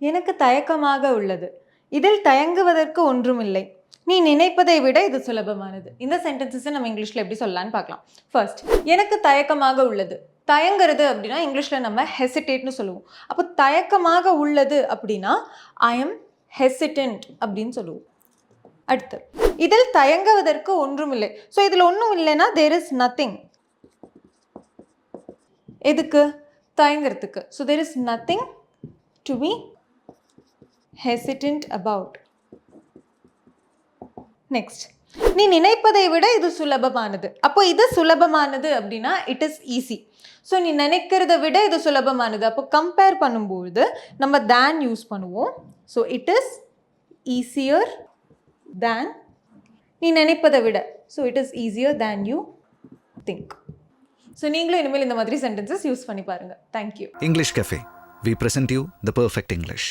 எனக்கு தயக்கமாக உள்ளது. இதில் தயங்குவதற்கு ஒன்றுமில்லை. நீ நினைப்பதை விட இது சுலபமானது. இந்த சென்டென்சஸை நம்ம இங்கிலீஷில் எப்படி சொல்லலான்னு பார்க்கலாம். ஃபர்ஸ்ட் எனக்கு தயக்கமாக உள்ளது. தயங்குறது அப்படின்னா இங்கிலீஷில் நம்ம ஹெசிடேட்னு சொல்லுவோம். அப்போ தயக்கமாக உள்ளது அப்படின்னா ஐ எம் ஹெசிடென்ட் அப்படின்னு சொல்லுவோம். அடுத்து இதில் தயங்குவதற்கு ஒன்றுமில்லை. ஸோ இதில் ஒன்றும் இல்லைன்னா தேர் இஸ் நத்திங் எதுக்கு? தயங்குறதுக்கு. So there is nothing to be hesitant about next நீ நினைப்பதை விட இது சுலபமானது. அப்போ இது சுலபமானது அப்படின்னா இட் இஸ் ஈஸி ஸோ நீ நினைக்கிறத விட இது சுலபமானது. அப்போ கம்பேர் பண்ணும்பொழுது நம்ம தேன் யூஸ் பண்ணுவோம். So it is easier than நீ நினைப்பதை விட. So it is easier than you think so நீங்களும் இனிமேல் இந்த மாதிரி சென்டென்சஸ் யூஸ் பண்ணி பாருங்கள் thank you English Cafe we present you the perfect English